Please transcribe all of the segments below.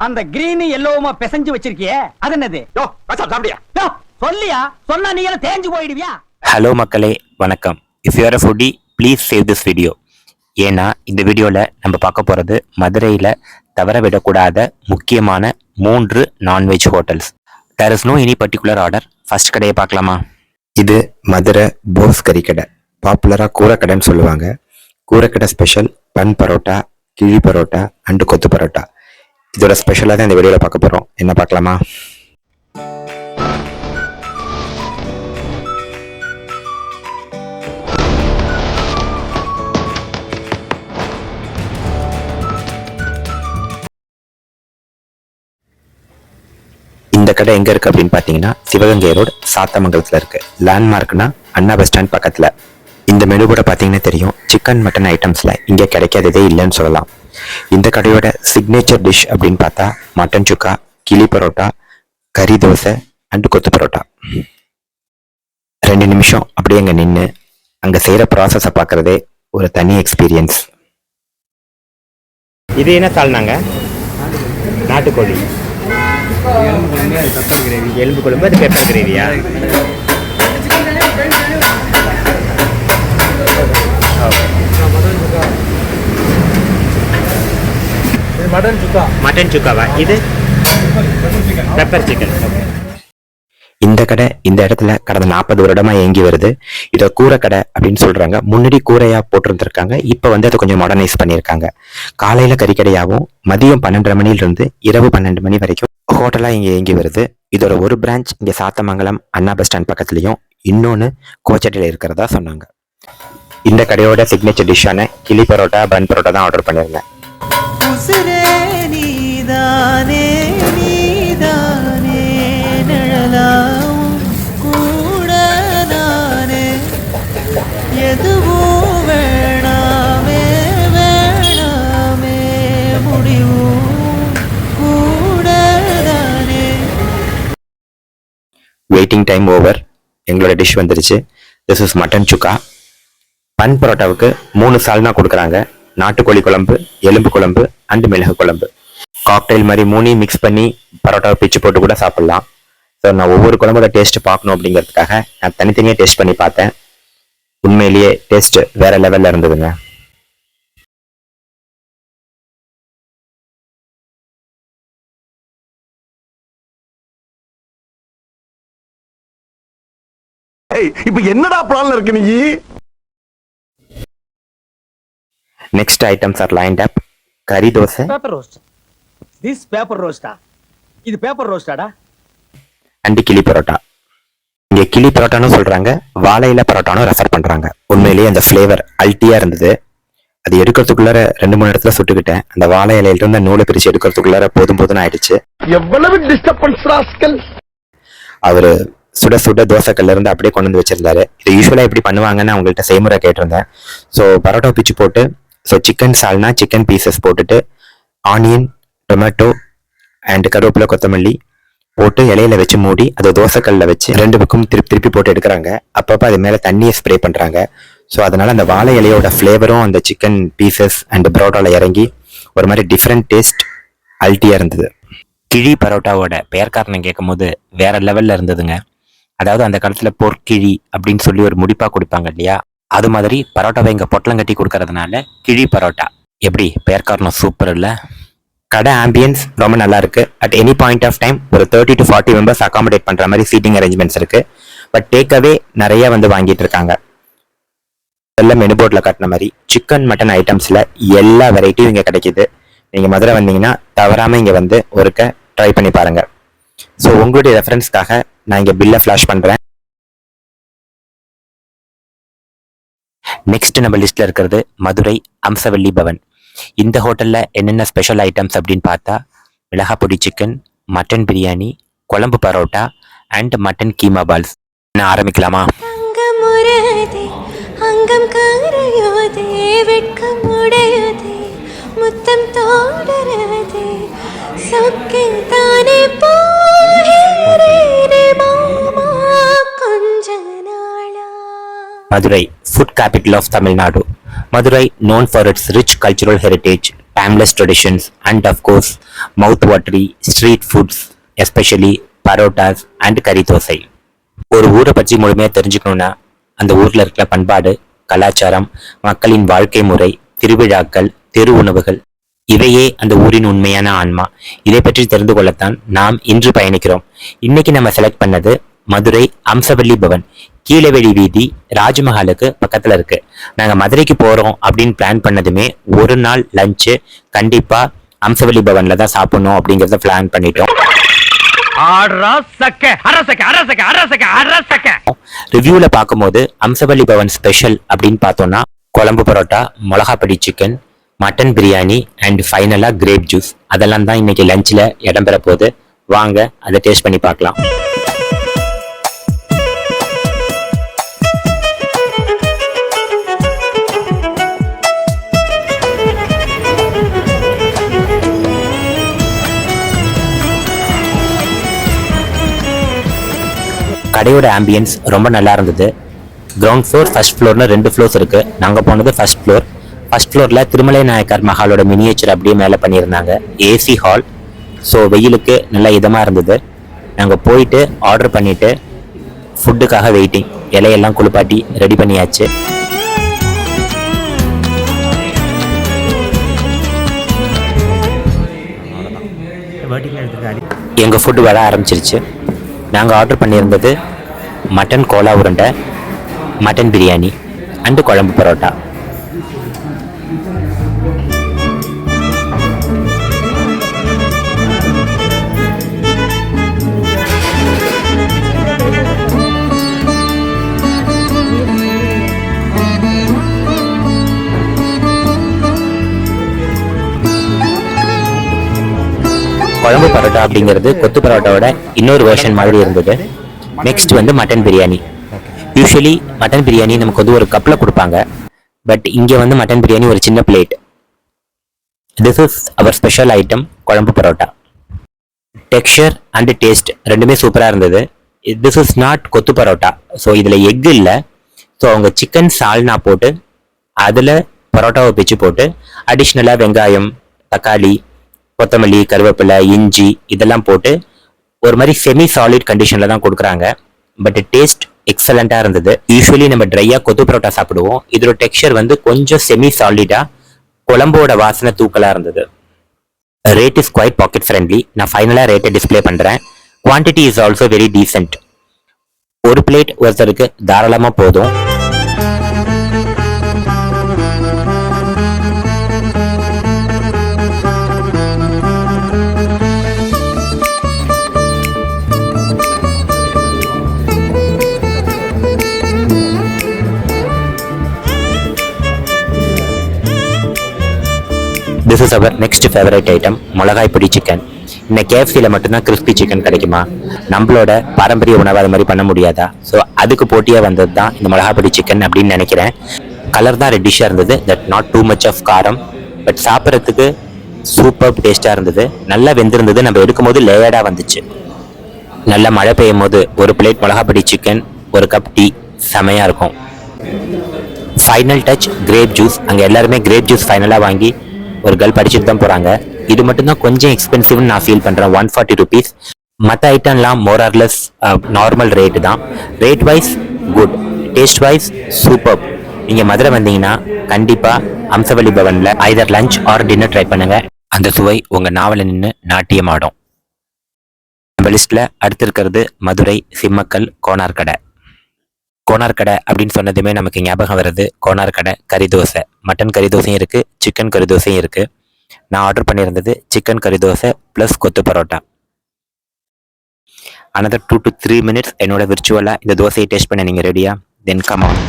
அந்த கிரீன் எல்லோவுமா பிசைஞ்சு வச்சிருக்கியே அது என்னது? யோ மச்சான் சாப்பிடியா யோ, சொல்லியா? சொன்னா நீ எல்லாம் தேஞ்சு போயிடுவியா? ஹலோ மக்களே வணக்கம். If you're a foodie please save this video ஏன்னா இந்த வீடியோவில் நம்ம பார்க்க போகிறது மதுரையில் தவற விடக்கூடாத முக்கியமான மூன்று non veg hotels there is no any particular order first கடையை பார்க்கலாமா? இது மதுரை போஸ் கறிக்கடை பாப்புலராக கூரக்கடைன்னு சொல்லுவாங்க. கூரக்கடை ஸ்பெஷல் பன் பரோட்டா கிழி பரோட்டா அண்டு கொத்து பரோட்டா. இதோட ஸ்பெஷலாக தான் இந்த வீடியோவில் பார்க்க போகிறோம் என்ன பார்க்கலாமா? இந்த கடை எங்க இருக்கு அப்படின்னு பாத்தீங்கன்னா சிவகங்கை ரோடு சாத்தமங்கலத்துல இருக்கு. லேண்ட்மார்க்னா அண்ணா பஸ் ஸ்டாண்ட் பக்கத்துல. இந்த மெனு கூட பாத்தீங்கன்னா தெரியும். சிக்கன் மட்டன் ஐட்டம்ஸ்ல இங்க கிடைக்காததே இல்லைன்னு சொல்லலாம். இந்த கடையோட சிக்னேச்சர் டிஷ் அப்படின்னு பார்த்தா மட்டன் சுக்கா கிளி பரோட்டா கறி தோசை அண்டு கொத்து பரோட்டா. ரெண்டு நிமிஷம் அப்படியே அங்க நின்று அங்க செய்யற ப்ராசஸை பார்க்கறதே ஒரு தனி எக்ஸ்பீரியன்ஸ் இது என்ன சால்னாங்க நாட்டுக்கோழி. எலும்பு குழம்பு அது பெப்பர் கிரேவியா மட்டன் சுக்கா மட்டன் சுக்காவா இது? பெப்பர் சிக்கன் இந்த கடை இந்த இடத்துல கடந்த நாற்பது வருடமா இயங்கி வருது. இதை கூரை கடை அப்படின்னு சொல்றாங்க. முன்னாடி கூரையா போட்டிருந்திருக்காங்க. இப்ப வந்து அதை கொஞ்சம் மாடர்னைஸ் பண்ணியிருக்காங்க. காலையில கறிக்கடையாகவும் மதியம் பன்னெண்டரை மணில இருந்து இரவு பன்னெண்டு மணி வரைக்கும் ஹோட்டலா இங்க இயங்கி வருது. இதோட ஒரு பிரான்ச் இங்க சாத்தமங்கலம் அண்ணா பஸ் ஸ்டாண்ட் பக்கத்துலயும் இன்னொன்னு கோச்சட்டில இருக்கிறதா சொன்னாங்க. இந்த கடையோட சிக்னேச்சர் டிஷ்ஷான கிளி பரோட்டா பன் பரோட்டா தான் ஆர்டர் பண்ணியிருந்தேன். நீதானே நீதானே நிழலாவும் கூடதானே எதுவும் வேணாமே வேணாமே முடிவும் கூடதானே. வெயிட்டிங் டைம் ஓவர் எங்களோட டிஷ் வந்துருச்சு. This is mutton chukka bun பரோட்டாவுக்கு மூணு சால்னா கொடுக்குறாங்க. நாட்டுக்கோழி குழம்பு எலும்பு குழம்பு அண்டு மிளகு குழம்பு. காக்டைல் மாதிரி மூணையும் மிக்ஸ் பண்ணி பரோட்டாவை பிச்சு போட்டு கூட சாப்பிடலாம். ஸோ நான் ஒவ்வொரு குழம்போட டேஸ்ட் பார்க்கணும் அப்படிங்கிறதுக்காக நான் தனித்தனியாக டேஸ்ட் பண்ணி பார்த்தேன். உண்மையிலேயே டேஸ்ட் வேற லெவல்ல இருந்ததுங்க. இப்போ என்னடா பிளான்ல இருக்கு நீ? Next items are lined up kari dosa paper roast this paper ரோஸ்டா இது பேப்பர் ரோஸ்டாடா அண்டு கிளி பரோட்டா. இங்க கிளி பரோட்டான்னு சொல்றாங்க வாழை இலை பரோட்டானும் ரெஃபர் பண்றாங்க. உண்மையிலேயே அந்த ஃப்ளேவர் அல்ட்டியா இருந்தது. அது எடுக்கிறதுக்குள்ளார ரெண்டு மூணு இடத்துல சுட்டுக்கிட்டேன். அந்த வாழை இலையில இருந்து நூலை பிரிச்சு எடுக்கிறதுக்குள்ளார போதும் போதும்னு ஆயிடுச்சு. எவ்வளவு டிஸ்டர்பன்ஸ் அவரு சுட சுட தோசைக்கல்ல இருந்து அப்படியே கொண்டு வந்து வச்சிருந்தாரு. இது யூஸ்வலா எப்படி பண்ணுவாங்கன்னு அவங்கள்ட்ட செய்முறை கேட்டிருந்தேன். ஸோ பரோட்டா பிச்சு போட்டு so chicken salna chicken pieces போட்டுட்டு ஆனியன் டொமேட்டோ அண்ட் கருவேப்பிலை கொத்தமல்லி போட்டு இலையில வச்சு மூடி அதை தோசைக்கல்ல வச்சு ரெண்டு பக்கம் திருப்பி திருப்பி போட்டு எடுக்கிறாங்க. அப்பப்போ அது மேலே தண்ணியை ஸ்ப்ரே பண்ணுறாங்க ஸோ அதனால அந்த வாழை இலையோட ஃப்ளேவரும் அந்த சிக்கன் பீசஸ் அண்ட் பரோட்டாவில் இறங்கி ஒரு மாதிரி டிஃப்ரெண்ட் டேஸ்ட் அல்ட்டியாக இருந்தது. கிழி பரோட்டாவோட பெயர் காரணம் கேட்கும்போது வேற லெவலில் இருந்ததுங்க. அதாவது அந்த காலத்தில் பொற்கிழி அப்படின்னு சொல்லி ஒரு முடிப்பாக கொடுப்பாங்க இல்லையா? அது மாதிரி பரோட்டாவை இங்கே பொட்டலம் கட்டி கொடுக்கறதுனால கிழி பரோட்டா. எப்படி? பெயர் காரணம் சூப்பர் இல்லை? கடை ஆம்பியன்ஸ் ரொம்ப நல்லா இருக்கு at any point of time ஒரு thirty to forty members accommodate பண்ற மாதிரி சீட்டிங் அரேஞ்ச்மெண்ட்ஸ் இருக்கு. பட் டேக்அவே நிறைய வந்து வாங்கிட்டு இருக்காங்க. எல்லாம் மெனு போர்டில் காட்டின மாதிரி சிக்கன் மட்டன் ஐட்டம்ஸில் எல்லா வெரைட்டியும் இங்கே கிடைக்கிது. நீங்கள் மதுரை வந்தீங்கன்னா தவறாமல் இங்கே வந்து ஒருக்க ட்ரை பண்ணி பாருங்கள் ஸோ உங்களுடைய ரெஃபரன்ஸ்க்காக நான் இங்கே பில்லை ஃப்ளாஷ் பண்ணுறேன் நெக்ஸ்ட் நம்ம லிஸ்ட்டில் இருக்கிறது மதுரை அம்சவல்லி பவன். இந்த ஹோட்டல்ல என்னென்ன ஸ்பெஷல் ஐட்டம்ஸ் அப்படின்னு பார்த்தா மிளகா பொடி chicken mutton biryani kuzhambu parotta and mutton keema balls நான் ஆரம்பிக்கலாமா? அங்கம் கரையுதே வெட்கம் உடையுதே முத்தம் தோடருதே சொக்கில் தானே Madurai food capital of Tamil Nadu. Madurai known for its rich cultural heritage timeless traditions, and of course, mouth-watery street foods, especially parotas and கறி தோசை ஒரு ஊரை பற்றி முழுமையாக தெரிஞ்சுக்கணும்னா அந்த ஊரில் இருக்கிற பண்பாடு கலாச்சாரம் மக்களின் வாழ்க்கை முறை திருவிழாக்கள் தெரு உணவுகள் இவையே அந்த ஊரின் உண்மையான ஆன்மா. இதை பற்றி தெரிந்து கொள்ளத்தான் நாம் இன்று பயணிக்கிறோம். இன்னைக்கு நம்ம செலக்ட் பண்ணது மதுரை அம்சவல்லி பவன் கீழவெளி வீதி ராஜ்மஹாலுக்கு பக்கத்துல இருக்கு. நாங்க மதுரைக்கு போறோம் அப்படின்னு பிளான் பண்ணதுமே ஒரு நாள் லஞ்சு கண்டிப்பா அம்சவல்லி பவன்ல தான் சாப்பிடணும் அப்படிங்கறத பிளான் பண்ணிட்டோம். ரிவ்யூல பார்க்கும்போது அம்சவல்லி பவன் ஸ்பெஷல் அப்படின்னு பார்த்தோம்னா குழம்பு பரோட்டா மிளகாப்படி சிக்கன் மட்டன் பிரியாணி அண்ட் ஃபைனலா கிரேப் ஜூஸ் அதெல்லாம் தான் இன்னைக்கு லஞ்சில் இடம்பெற போகுது வாங்க அதை டேஸ்ட் பண்ணி பார்க்கலாம். கடையோட ஆம்பியன்ஸ் ரொம்ப நல்லா இருந்தது. கிரவுண்ட் ஃப்ளோர் ஃபர்ஸ்ட் ஃப்ளோர்னு ரெண்டு ஃப்ளோர்ஸ் இருக்கு. நாங்க போனது ஃபர்ஸ்ட் ஃப்ளோர் ஃபர்ஸ்ட் ஃப்ளோர்ல திருமலை நாயக்கர் மஹாலோட மினியேச்சர் அப்படியே மேலே பண்ணியிருந்தாங்க. ஏசி ஹால் ஸோ வெயிலுக்கு நல்லா இதமா இருந்தது. நாங்கள் போயிட்டு ஆர்டர் பண்ணிட்டு ஃபுட்டுக்காக வெயிட்டிங் இலையெல்லாம் குளிப்பாட்டி ரெடி பண்ணியாச்சு. எங்கள் ஃபுட்டு வர ஆரம்பிச்சிருச்சு. நாங்கள் ஆர்டர் பண்ணியிருந்தது மட்டன் கோலா உருண்டை மட்டன் பிரியாணி அண்டு குழம்பு பரோட்டா. குழம்பு பரோட்டா அப்படிங்கிறது கொத்து பரோட்டாவோட இன்னொரு வேர்ஷன் மாதிரி இருந்தது. நெக்ஸ்ட் வந்து mutton biryani usually mutton biryani நமக்கு வந்து ஒரு கப்பில் கொடுப்பாங்க. பட் இங்கே வந்து மட்டன் பிரியாணி ஒரு சின்ன plate this is our special item kuzhambu parotta. Texture and taste ரெண்டுமே சூப்பராக இருந்தது. This is not kothu parotta. So இதில் எக் இல்லை. ஸோ அவங்க சிக்கன் சால்னா போட்டு அதில் பரோட்டாவை பிச்சு போட்டு அடிஷ்னலாக வெங்காயம் தக்காளி கொத்தமல்லி கருவேப்பிலை இஞ்சி இதெல்லாம் போட்டு ஒரு மாதிரி செமி சாலிட் கண்டிஷனில் தான் கொடுக்குறாங்க. பட் டேஸ்ட் எக்ஸலண்ட்டாக இருந்தது. யூஸ்வலி நம்ம ட்ரையாக கொத்து பரோட்டா சாப்பிடுவோம். இதோட டெக்ஸ்சர் வந்து கொஞ்சம் செமி சாலிடாக குழம்போட வாசனை தூக்கலாக இருந்தது. Rate is quite pocket friendly நான் ஃபைனலாக ரேட்டை டிஸ்ப்ளே பண்ணுறேன் quantity is also very decent ஒரு பிளேட் ஒருத்தருக்கு தாராளமாக போதும். This is our next favourite item மிளகாய் பொடி சிக்கன் இந்த கேஎஃப்சியில் மட்டும்தான் கிறிஸ்பி சிக்கன் கிடைக்குமா? நம்மளோட பாரம்பரிய உணவு அது மாதிரி பண்ண முடியாதா? ஸோ அதுக்கு போட்டியாக வந்தது தான் இந்த மிளகாய் பொடி சிக்கன் அப்படின்னு நினைக்கிறேன். கலர் தான் ரெட்டிஷாக இருந்தது that not too much of காரம். பட் சாப்பிட்றதுக்கு சூப்பர் டேஸ்ட்டாக இருந்தது. நல்லா வெந்திருந்தது. நம்ம எடுக்கும்போது லேயர்டாக வந்துச்சு. நல்லா மழை பெய்யும் போது ஒரு பிளேட் மிளகாப்பொடி சிக்கன் ஒரு கப் டீ செமையாக இருக்கும். ஃபைனல் டச் கிரேப் ஜூஸ் அங்கே எல்லாருமே கிரேப் ஜூஸ் ஃபைனலாக வாங்கி ஒரு கேர்ள் படிச்சுட்டு தான் போகிறாங்க இது மட்டும்தான் கொஞ்சம் எக்ஸ்பென்சிவ்னு நான் ஃபீல் பண்ணுறேன் ஒன் ஃபார்ட்டி ருபீஸ் மற்ற ஐட்டம்லாம் more or less normal rate தான். Rate wise good taste wise super நீங்கள் மதுரை வந்தீங்கன்னா கண்டிப்பாக அம்சவல்லி பவனில் either lunch or dinner try பண்ணுங்கள் அந்த சுவை உங்கள் நாவலில் நின்று நாட்டியமாடும். நம்ம லிஸ்ட்டில் அடுத்து இருக்கிறது மதுரை சிம்மக்கல் கோனார்கடை. கோனார் கடை அப்படின்னு சொன்னதுமே நமக்கு ஞாபகம் வருது. கோனார் கடை கறி தோசை மட்டன் கறி தோசையும் இருக்குது சிக்கன் கறி தோசையும் இருக்குது நான் ஆர்டர் பண்ணியிருந்தது சிக்கன் கறி தோசை ப்ளஸ் கொத்து parotta. Another two to three minutes என்னோட விர்ச்சுவலாக இந்த தோசையை டேஸ்ட் பண்ண நீங்கள் ரெடியா தென் கம் ஆன்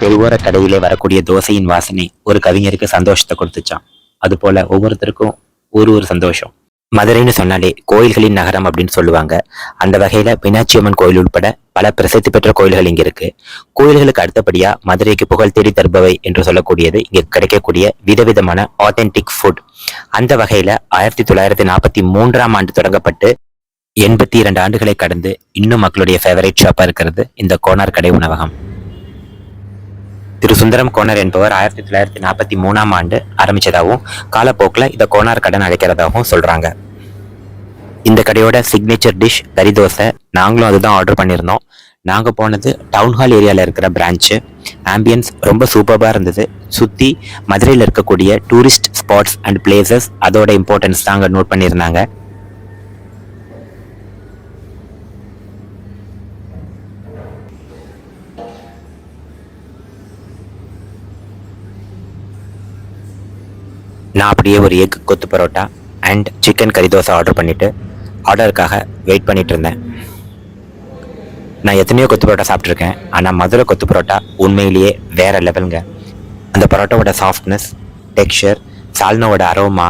தெருவோர கடையிலே வரக்கூடிய தோசையின் வாசனை ஒரு கவிஞருக்கு சந்தோஷத்தை கொடுத்துச்சான் அதுபோல ஒவ்வொருத்தருக்கும் ஒரு ஒரு சந்தோஷம். மதுரைன்னு சொன்னாலே கோயில்களின் நகரம் அப்படின்னு சொல்லுவாங்க. அந்த வகையில மீனாட்சி அம்மன் கோயில் உட்பட பல பிரசித்தி பெற்ற கோயில்கள் இங்க இருக்கு. கோயில்களுக்கு அடுத்தபடியா மதுரைக்கு புகழ் தேடி தருபவை என்று சொல்லக்கூடியது இங்க கிடைக்கக்கூடிய விதவிதமான ஆத்தென்டிக் ஃபுட் அந்த வகையில ஆயிரத்தி தொள்ளாயிரத்தி நாற்பத்தி மூன்றாம் ஆண்டு தொடங்கப்பட்டு எண்பத்தி இரண்டு ஆண்டுகளை கடந்து இன்னும் மக்களுடைய ஃபேவரட் ஷாப்பாக இருக்கிறது இந்த கோனார் கடை உணவகம். திரு சுந்தரம் கோனர் என்பவர் ஆயிரத்தி தொள்ளாயிரத்தி நாற்பத்தி மூணாம் ஆண்டு ஆரம்பித்ததாகவும் காலப்போக்கில் இதை கோனார் கடன் அழைக்கிறதாகவும் சொல்கிறாங்க இந்த கடையோட சிக்னேச்சர் டிஷ் கறி தோசை நாங்களும் அதுதான் ஆர்டர் பண்ணியிருந்தோம். நாங்கள் போனது டவுன்ஹால் ஏரியாவில் இருக்கிற பிரான்ச்சு ஆம்பியன்ஸ் ரொம்ப சூப்பராக இருந்தது. சுற்றி மதுரையில் இருக்கக்கூடிய டூரிஸ்ட் ஸ்பாட்ஸ் அண்ட் பிளேசஸ் அதோட இம்பார்ட்டன்ஸ் தான் அங்கே நோட் பண்ணியிருந்தாங்க. நான் அப்படியே ஒரு எக் கொத்து பரோட்டா அண்ட் சிக்கன் கறி தோசை ஆர்டர் பண்ணிவிட்டு ஆர்டருக்காக வெயிட் பண்ணிகிட்டு இருந்தேன். நான் எத்தனையோ கொத்து பரோட்டா சாப்பிட்ருக்கேன் ஆனால் மதுரை கொத்து பரோட்டா உண்மையிலேயே வேறு லெவலுங்க அந்த பரோட்டாவோட சாஃப்ட்னஸ் டெக்ஸ்சர் சால்னாவோட அரோமா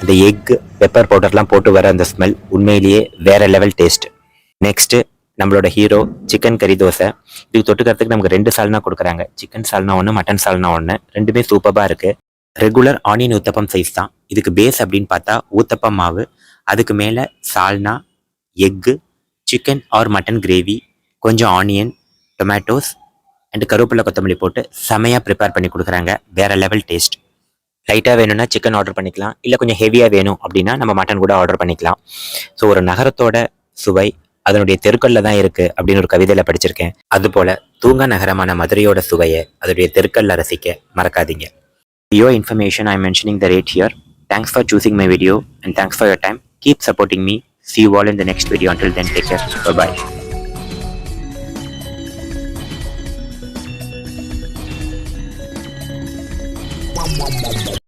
அந்த எக் பெப்பர் பவுடர்லாம் போட்டு வர அந்த ஸ்மெல் உண்மையிலேயே வேறு லெவல் டேஸ்ட் நெக்ஸ்ட்டு நம்மளோட ஹீரோ சிக்கன் கறி தோசை. இதுக்கு தொட்டுக்கிறதுக்கு நமக்கு ரெண்டு சால்னா கொடுக்குறாங்க. சிக்கன் சால்னா ஒன்று மட்டன் சால்னா ஒன்று ரெண்டுமே சூப்பராக இருக்குது ரெகுலர் ஆனியன் ஊத்தப்பம் சைஸ் தான். இதுக்கு பேஸ் அப்படின்னு பார்த்தா ஊத்தப்பம் மாவு அதுக்கு மேலே சால்னா egg chicken or mutton gravy கொஞ்சம் ஆனியன் டொமேட்டோஸ் அண்ட் கருவேப்பிலை கொத்தமல்லி போட்டு செமையாக ப்ரிப்பேர் பண்ணி கொடுக்குறாங்க. வேறு லெவல் டேஸ்ட் லைட்டாக வேணும்னா சிக்கன் ஆர்டர் பண்ணிக்கலாம். இல்லை கொஞ்சம் ஹெவியாக வேணும் அப்படின்னா நம்ம மட்டன் கூட ஆர்டர் பண்ணிக்கலாம். ஸோ ஒரு நகரத்தோட சுவை அதனுடைய தெருக்கல்ல தான் இருக்கு அப்படின்னு ஒரு கவிதையில படிச்சிருக்கேன். அதுபோல தூங்கா நகரமான மதுரையோட சுவையை அதனுடைய தெருக்கல்ல ரசிக்க மறக்காதீங்க. Your information i'm mentioning the rate here. Thanks for choosing my video and thanks for your time. Keep supporting me. See you all in the next video. Until then take care. Bye bye